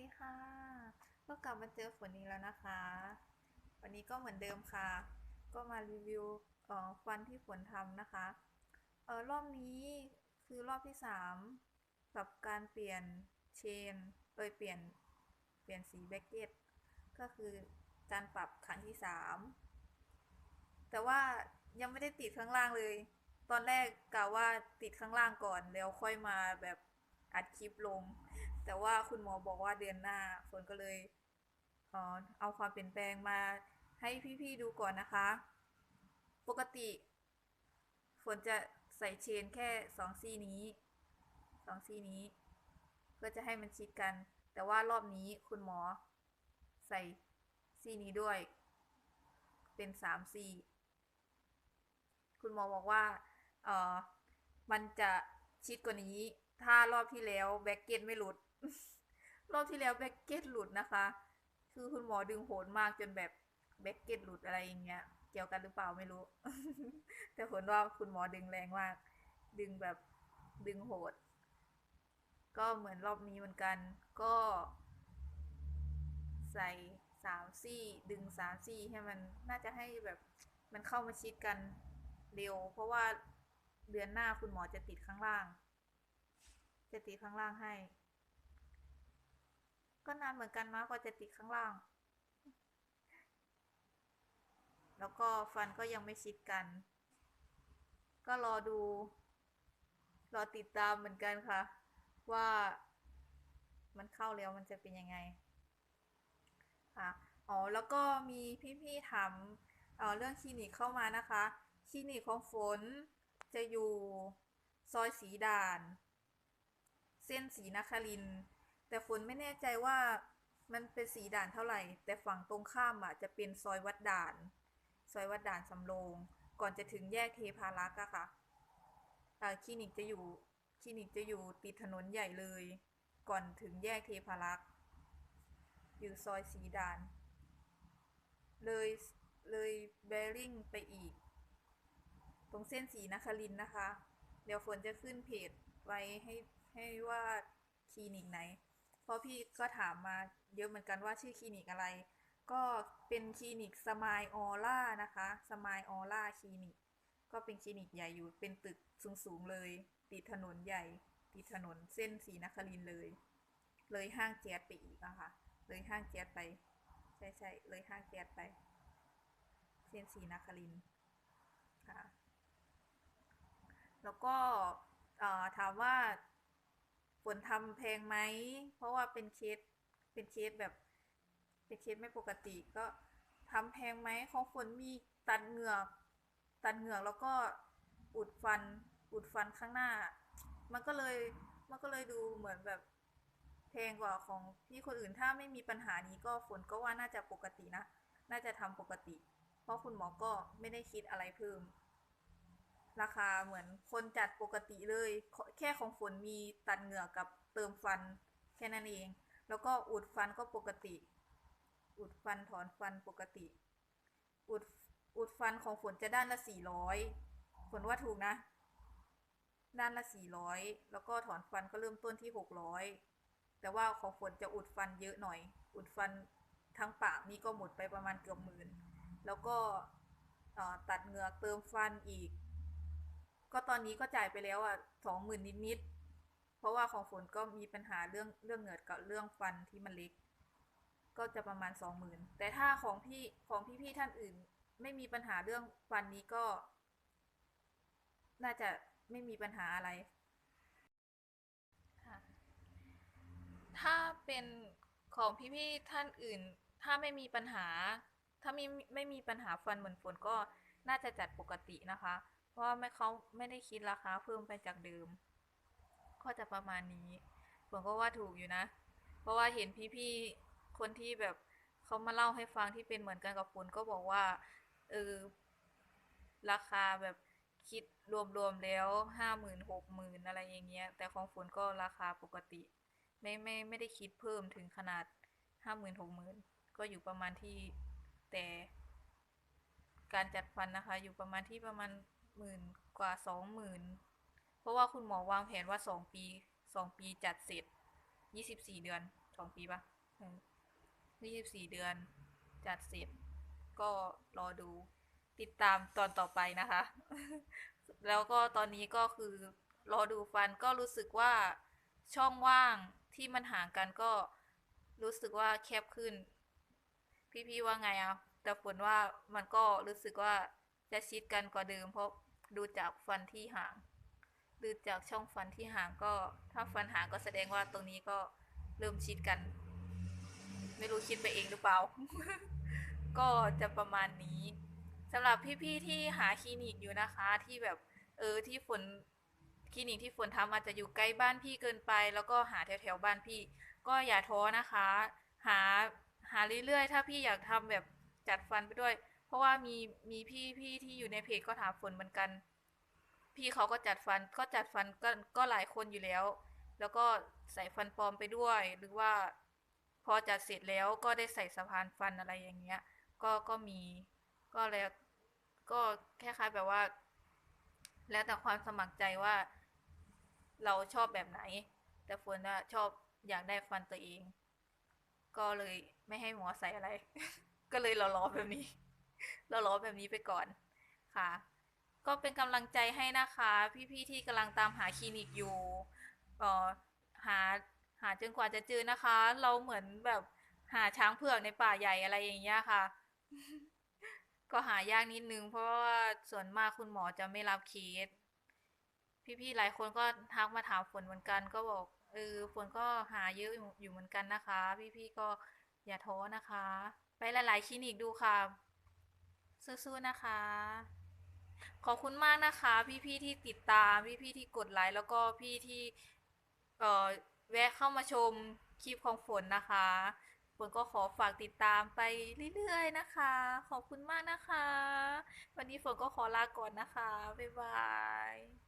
ดีค่ะก็กลับมาเจอฝนอีกแล้วนะคะ วันนี้ก็เหมือนเดิมค่ะ ก็มารีวิวเอ่อฟันที่ฝนทำนะคะเออรอบนี้คือรอบที่สามกับการเปลี่ยนเชนเอยเปลี่ยนเปลี่ยนสีแบ็กเก็ตก็คือการปรับครั้งที่สามแต่ว่ายังไม่ได้ติดข้างล่างเลย ตอนแรกกะว่าติดข้างล่างก่อนแล้วค่อยมาแบบ อัดคลิปลง แต่ว่าคุณหมอบอกว่าเดือนหน้าฝนก็เลยเอาความเปลี่ยนแปลงมาให้พี่ๆดูก่อนนะคะ ปกติฝนจะใส่เชนแค่สองซี่นี้สองซี่นี้ เพื่อจะให้มันชิดกัน แต่ว่ารอบนี้คุณหมอใส่ซี่นี้ด้วย เป็นสามซี่คุณหมอบอกว่าเออมันจะชิดกว่านี้ ถ้ารอบที่แล้วแบ็กเก็ตไม่หลุด รอบที่แล้วแบ็กเก็ตหลุดนะคะ คือคุณหมอดึงโหดมากจนแบบแบ็กเก็ตหลุดอะไรอย่างเงี้ย เกี่ยวกันหรือเปล่าไม่รู้ แต่ผลว่าคุณหมอดึงแรงมาก ดึงแบบดึงโหด ก็เหมือนรอบนี้เหมือนกัน ก็ ใส่สามซี่ดึงสามซี่ให้มันน่าจะให้แบบมันเข้ามาชิดกันเร็ว เพราะว่าเดือนหน้าคุณหมอจะติดข้างล่าง จะติข้างล่างให้ ก็นานเหมือนกันนะกว่าจะติข้างล่าง แล้วก็ฟันก็ยังไม่ชิดกัน ก็รอดู รอติดตามเหมือนกันค่ะ ว่ามันเข้าแล้วมันจะเป็นยังไง ค่ะ อ๋อ แล้วก็มีพี่ๆถามเเรื่องคลินิกเข้ามานะคะ คลินิกของฝนจะอยู่ซอยสีด่าน ส้นสีนคริน แต่ฝนไม่แน่ใจว่ามันเป็นสีด่านเท่าไหร่ แต่ฝั่งตรงข้ามอะจะเป็นซอยวัดด่าน ซอยวัดด่านสำโรง ก่อนจะถึงแยกเทพารักษ์อะค่ะคลินิกจะอยู่คลินิกจะอยู่ติดถนนใหญ่เลย ก่อนถึงแยกเทพารักษ์อยู่ซอยสีด่าน เลยเลยแบริ่งไปอีก ตรงเส้นสีนครินนะคะ เดี๋ยวฝนจะขึ้นเพจไว้ให้ ให้ว่าคลินิกไหน เพราะพี่ก็ถามมาเยอะเหมือนกันว่าชื่อคลินิกอะไร ก็เป็นคลินิกสมายออร่านะคะสมายออร่าคลินิก ก็เป็นคลินิกใหญ่อยู่ เป็นตึกสูงๆเลย ติดถนนใหญ่ ติดถนนเส้นสีนครินเลย เลยห้างแจ๊ดไปอีกอะค่ะ เลยห้างแจ๊ดไป ใช่ใช่เลยห้างแจ๊ดไป เส้นสีนครินค่ะ แล้วก็ถามว่า ฝนทำแพงไหม เพราะว่าเป็นเคส เป็นเคสแบบ เป็นเคสไม่ปกติก็ทำแพงไหมของฝนมีตัดเหงือก ตัดเหงือกแล้วก็อุดฟัน อุดฟันข้างหน้า มันก็เลย มันก็เลยดูเหมือนแบบแพงกว่าของพี่คนอื่นถ้าไม่มีปัญหานี้ก็ฝนก็ว่าน่าจะปกตินะ น่าจะทำปกติ เพราะคุณหมอก็ไม่ได้คิดอะไรเพิ่ม ราคาเหมือนคนจัดปกติเลย แค่ของฝนมีตัดเหงือกกับเติมฟันแค่นั้นเอง แล้วก็อุดฟันก็ปกติ อุดฟันถอนฟันปกติ อุดอุดฟันของฝนจะด้านละสี่ร้อยฝนว่าถูกนะ ด้านละสี่ร้อยแล้วก็ถอนฟันก็เริ่มต้นที่หกร้อยแต่ว่าของฝนจะอุดฟันเยอะหน่อย อุดฟันทั้งปากนี่ก็หมดไปประมาณเกือบหมื่น แล้วก็ตัดเหงือกเติมฟันอีก ก็ตอนนี้ก็จ่ายไปแล้วอะสองหมื่นนิดๆ เพราะว่าของฝนก็มีปัญหาเรื่องเรื่องเหงือกกับเรื่องฟันที่มันเล็ก ก็จะประมาณสองหมื่นแต่ถ้าของพี่ของพี่ๆท่านอื่น ไม่มีปัญหาเรื่องฟันนี้ก็ น่าจะไม่มีปัญหาอะไรถ้าเป็นของพี่ๆท่านอื่น ถ้าไม่มีปัญหา ถ้าไม่ไม่มีปัญหาฟันเหมือนฝนก็น่าจะจัดปกตินะคะ เพราะว่าไม่เขาไม่ได้คิดราคาเพิ่มไปจากเดิม ก็จะประมาณนี้ฝนก็ว่าถูกอยู่นะ เพราะว่าเห็นพี่ๆคนที่แบบเขามาเล่าให้ฟังที่เป็นเหมือนกันกับฝนก็บอกว่าเออราคาแบบคิดรวมๆแล้วห้าหมื่นหกหมื่นอะไรอย่างเงี้ย แต่ของฝนก็ราคาปกติ ไม่ไม่ไม่ได้คิดเพิ่มถึงขนาดห้าหมื่นหกหมื่นก็อยู่ประมาณที่แต่ การจัดฟันนะคะ อยู่ประมาณที่ประมาณ หมื่นกว่าสองหมื่นเพราะว่าคุณหมอวางแผนว่าสองปีสองปีจัดเสร็จยี่สิบสี่เดือนสองปีปะยี่สิบสี่เดือนจัดเสร็จ ก็รอดูติดตามตอนต่อไปนะคะ แล้วก็ตอนนี้ก็คือรอดูฟันก็รู้สึกว่าช่องว่างที่มันห่างกันก็รู้สึกว่าแคบขึ้น พี่ๆว่าไงอะแต่ฝนว่ามันก็รู้สึกว่า จะชิดกันกว่าเดิมเพราะดูจากฟันที่ห่าง ดูจากช่องฟันที่ห่างก็ ถ้าฟันห่างก็แสดงว่าตรงนี้ก็เริ่มชิดกัน ไม่รู้คิดไปเองหรือเปล่า ก็จะประมาณนี้สำหรับพี่ๆที่หาคลินิกอยู่นะคะ ที่แบบเออที่ฝนคลินิกที่ฝนทำอาจจะอยู่ใกล้บ้านพี่เกินไป แล้วก็หาแถวๆบ้านพี่ ก็อย่าท้อนะคะ หาหาเรื่อยๆ ถ้าพี่อยากทำแบบจัดฟันไปด้วย เพราะว่ามีมีพี่พี่ที่อยู่ในเพจก็ถามฝนเหมือนกัน พี่เขาก็จัดฟันก็จัดฟันก็ก็หลายคนอยู่แล้ว แล้วก็ใส่ฟันปลอมไปด้วย หรือว่า พอจัดเสร็จแล้วก็ได้ใส่สะพานฟันอะไรอย่างเงี้ย ก็ก็มีก็แล้วก็คล้ายๆแบบว่า แล้วแต่ความสมัครใจว่า เราชอบแบบไหน แต่ฝนอะชอบอยากได้ฟันตัวเอง ก็เลยไม่ให้หมอใส่อะไร ก็เลยรอๆแบบนี้ เรอแบบนี้ไปก่อนค่ะ ก็เป็นกำลังใจให้นะคะ พี่ๆที่กำลังตามหาคลินิกอยู่อ่อหาหาจนกว่าจะเจอนะคะ เราเหมือนแบบหาช้างเผือกในป่าใหญ่อะไรอย่างเงี้ยค่ะ ก็หายากนิดนึงเพราะว่าส่วนมากคุณหมอจะไม่รับเคสพี่ๆหลายคนก็ทักมาถามฝนเหมือนกัน ก็บอกเออฝนก็หาเยอะอยู่เหมือนกันนะคะ พี่ๆก็อย่าท้อนะคะ ไปหลายๆคลินิกดูค่ะ สู้ๆนะคะ ขอบคุณมากนะคะ พี่ๆที่ติดตามพี่ๆที่กดไลค์แล้วก็พี่ที่เอ่อแวะเข้ามาชมคลิปของฝนนะคะฝนก็ขอฝากติดตามไปเรื่อยๆนะคะ ขอบคุณมากนะคะ วันนี้ฝนก็ขอลาก่อนนะคะบ๊ายบาย